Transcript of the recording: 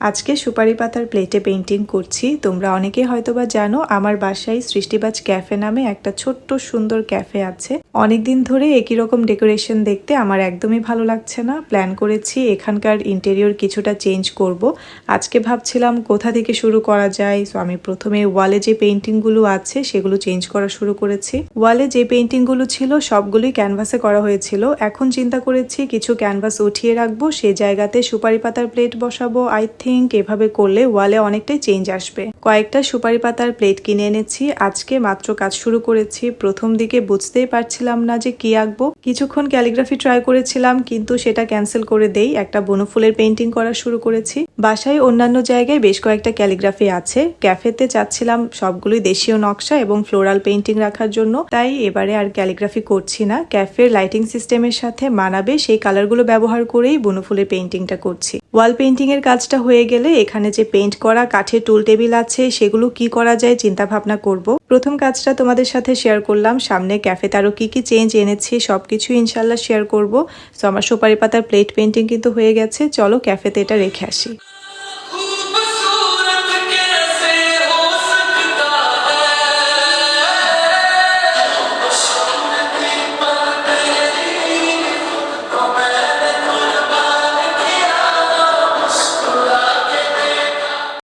আজকে সুপারি পাতার প্লেটে পেন্টিং করছি। তোমরা অনেকে হয়তোবা জানো, আমার বাসায় সৃষ্টিবাজ ক্যাফে নামে একটা ছোট্ট সুন্দর ক্যাফে আছে। অনেকদিন ধরে একই রকম ডেকোরেশন দেখতে আমার একদমই ভালো লাগছে না। প্ল্যান করেছি এখানকার ইন্টেরিয়র কিছুটা চেঞ্জ করব। আজকে ভাবছিলাম কোথা থেকে শুরু করা যায়। সো আমি প্রথমে ওয়ালে যে পেন্টিংগুলো আছে, সেগুলো চেঞ্জ করা শুরু করেছি। ওয়ালে যে পেন্টিংগুলো ছিল, সবগুলোই ক্যানভাসে করা হয়েছিল। এখন চিন্তা করেছি কিছু ক্যানভাস উঠিয়ে রাখব। সে জায়গাতে সুপারি পাতার প্লেট বসাবো আই থিঙ্ক এভাবে করলে ওয়ালে অনেকটাই চেঞ্জ আসবে। কয়েকটা সুপারি পাতার প্লেট কিনে এনেছি, আজকে মাত্র কাজ শুরু করেছি। প্রথম দিকে বুঝতেই পারছিলাম না যে কি আঁকবো। কিছুক্ষণ ক্যালিগ্রাফি ট্রাই করেছিলাম, কিন্তু সেটা ক্যান্সেল করে দেই। একটা বনফুলের পেন্টিং করা শুরু করেছি। বাসায় অন্যান্য জায়গায় বেশ কয়েকটা ক্যালিগ্রাফি আছে। ক্যাফেতে চাচ্ছিলাম সবগুলোই দেশীয় নকশা এবং ফ্লোরাল পেন্টিং রাখার জন্য। তাই এবারে আর ক্যালিগ্রাফি করছি না। ক্যাফের লাইটিং সিস্টেমের সাথে মানাবে সেই কালারগুলো ব্যবহার করেই বনফুলের পেন্টিংটা করছি। ওয়াল পেন্টিং এর কাজটা হয়ে গেলে এখানে যে পেন্ট করা কাঠের টুল টেবিল আছে, সেগুলো কি করা যায় চিন্তা ভাবনা করব। প্রথম কাজটা তোমাদের সাথে শেয়ার করলাম। সামনে ক্যাফেতে আরও কি কি চেঞ্জ এনেছি, সবকিছু ইনশাল্লাহ শেয়ার করব। সো আমার সুপারি পাতার প্লেট পেন্টিং কিন্তু হয়ে গেছে। চলো ক্যাফেতে এটা রেখে আসি।